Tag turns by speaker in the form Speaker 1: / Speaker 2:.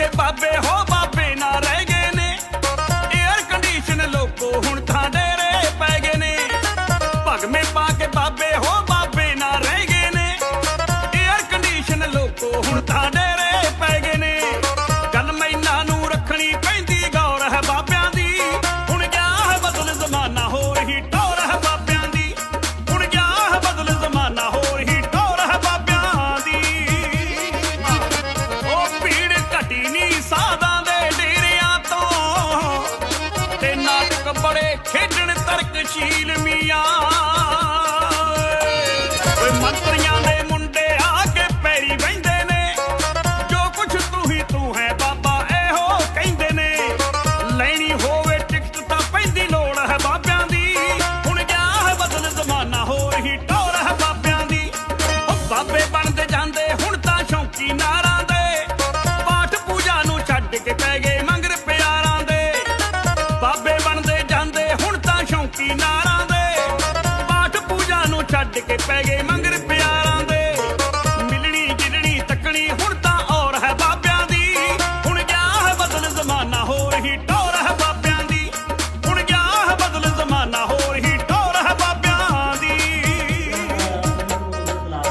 Speaker 1: ਕੇ ਬਾਬੇ, ਹੋ ਬਾਬੇ ਨਾ ਰਹਿ ਗਏ ਨੇ। 에ਅਰ ਕੰਡੀਸ਼ਨ ਲੋਕੋ ਹੁਣ ਤਾਂ ਡੇਰੇ ਪੈ ਗਏ ਨੇ। ਭਗਮੇ ਪਾ ਕੇ ਬਾਬੇ, ਹੋ ਤੇ ਨਾਟਕ ਬੜੇ ਖੇਡਣ ਤਰਕਸ਼ੀਲ ਮੀਆਂ। ਕੇ ਪੈ ਗਏ ਮੰਗਰ ਪਿਆਰਾਂ ਦੇ। ਮਿਲਣੀ ਗਿਲਣੀ ਤੱਕਣੀ, ਹੁਣ ਤਾਂ ਔਰ ਹੈ ਬਾਬਿਆਂ ਦੀ। ਹੁਣ ਗਿਆ ਹੈ ਬਦਲ ਜ਼ਮਾਨਾ ਹੋ ਰਹੀ